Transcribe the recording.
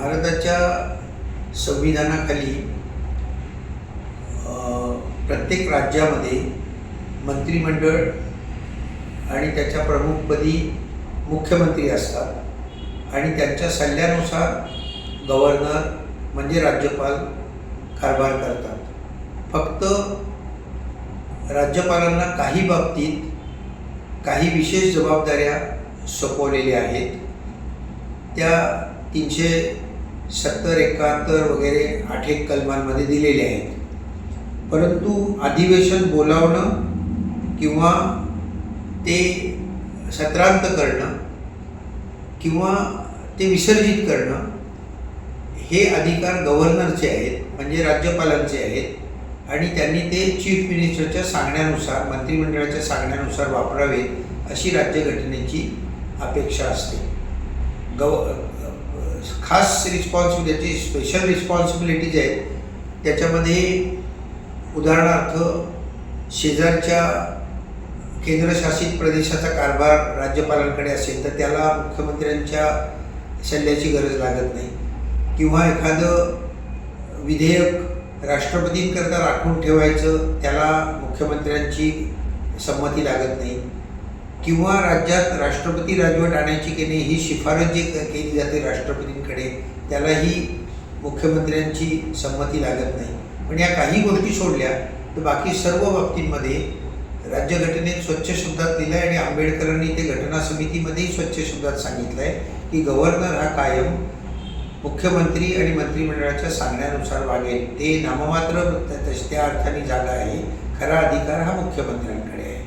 भारताच्या संविधानाखाली प्रत्येक राज्यामध्ये मंत्रिमंडळ आणि त्याच्या प्रमुखपदी मुख्यमंत्री असतात आणि त्यांच्या सल्ल्यानुसार गव्हर्नर म्हणजे राज्यपाल कारभार करतात. फक्त राज्यपालांना काही बाबतीत काही विशेष जबाबदाऱ्या सोपवलेल्या आहेत. त्या तीनशे सत्तर एकाहत्तर वगैरे आठ एक कलमांमध्ये दिलेले आहेत. परंतु अधिवेशन बोलावणं किंवा ते सत्रांत करणं किंवा ते विसर्जित करणं हे अधिकार गव्हर्नरचे आहेत म्हणजे राज्यपालांचे आहेत आणि त्यांनी ते चीफ मिनिस्टरच्या सांगण्यानुसार मंत्रिमंडळाच्या सांगण्यानुसार वापरावेत अशी राज्यघटनेची अपेक्षा असते. गव खास रिस्पॉन्सिबिलिटी स्पेशल रिस्पॉन्सिबिलिटीज आहेत त्याच्यामध्ये उदाहरणार्थ शेजारच्या केंद्रशासित प्रदेशाचा कारभार राज्यपालांकडे असेल तर त्याला मुख्यमंत्र्यांच्या सल्ल्याची गरज लागत नाही. किंवा एखादं विधेयक राष्ट्रपतींकरता राखून ठेवायचं त्याला मुख्यमंत्र्यांची संमती लागत नाही. किंवा राज्यात राष्ट्रपती राजवट आणायची की नाही ही शिफारस जी केली जाते राष्ट्रपतींकडे त्यालाही मुख्यमंत्र्यांची संमती लागत नाही. पण या काही गोष्टी सोडल्या तर बाकी सर्व बाबतींमध्ये राज्यघटनेत स्वच्छ शब्दात लिहिलं आहे आणि आंबेडकरांनी ते घटना समितीमध्येही स्वच्छ शब्दात सांगितलं आहे की गव्हर्नर हा कायम मुख्यमंत्री आणि मंत्रिमंडळाच्या सांगण्यानुसार वागेल. ते नाममात्र त्या अर्थाने जागा आहे. खरा अधिकार हा मुख्यमंत्र्यांकडे आहे.